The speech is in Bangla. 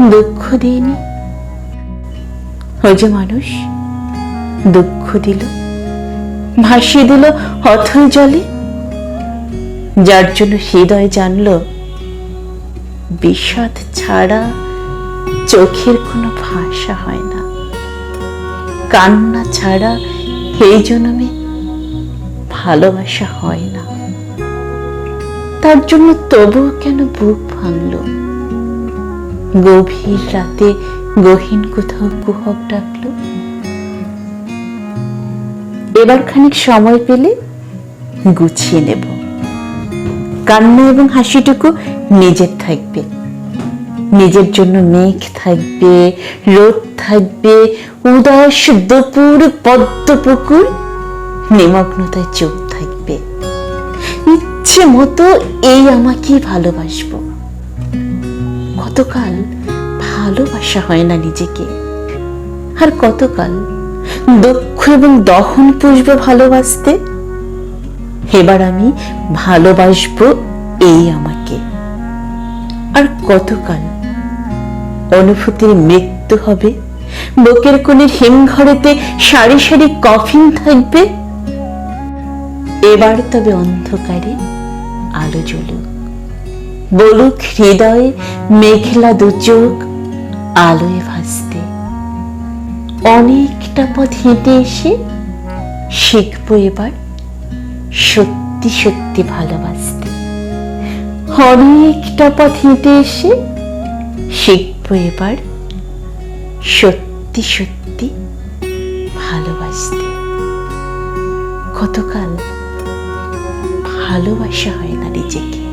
দুঃখ দিইনি? ওই যে মানুষ দুঃখ দিল, ভাসিয়ে দিল অথই জলে। যার জন্য হৃদয় জানলো, বিষাদ ছাড়া চোখের কোনো ভাষা হয় না। কান্না ছাড়া এই জন্মে ভালোবাসা হয় না। তার জন্য তবুও কেন বুক ভাঙল? গভীর রাতে গহীন কোথাও কুহক ডাকলো। এবার খানিক সময় পেলে গুছিয়ে নেব। কান্না এবং হাসিটুকু নিজের থাকবে। নিজের জন্য মেঘ থাকবে, রোদ থাকবে, উদাস দুপুর, পদ্ম পুকুর, নিমগ্নতায় চোখ থাকবে। ইচ্ছে মতো এই আমাকে ভালোবাসবো। কতকাল ভালোবাসা হয় না নিজেকে। আর কতকাল দুঃখ এবং দহন পুষবো ভালোবাসতে? এবার আমি ভালোবাসবো এই আমাকে। আর কতকাল অনুভূতির মৃত্যু হবে? বুকের কোণের হিমঘরেতে সারি সারি কফিন থাকবে? এবার তবে অন্ধকারে আলো জ্বলুক। বলুক হৃদয়ে মেঘলা দু চোখ, আলোয় ভাসতে। অনেকটা পথ হেঁটে এসে শিখব এবার সত্যি সত্যি ভালোবাসতে। অনেকটা পথ হেঁটে এসে শিখব এবার সত্যি সত্যি ভালোবাসতে। কতকাল ভালোবাসা হয় না নিজেকে।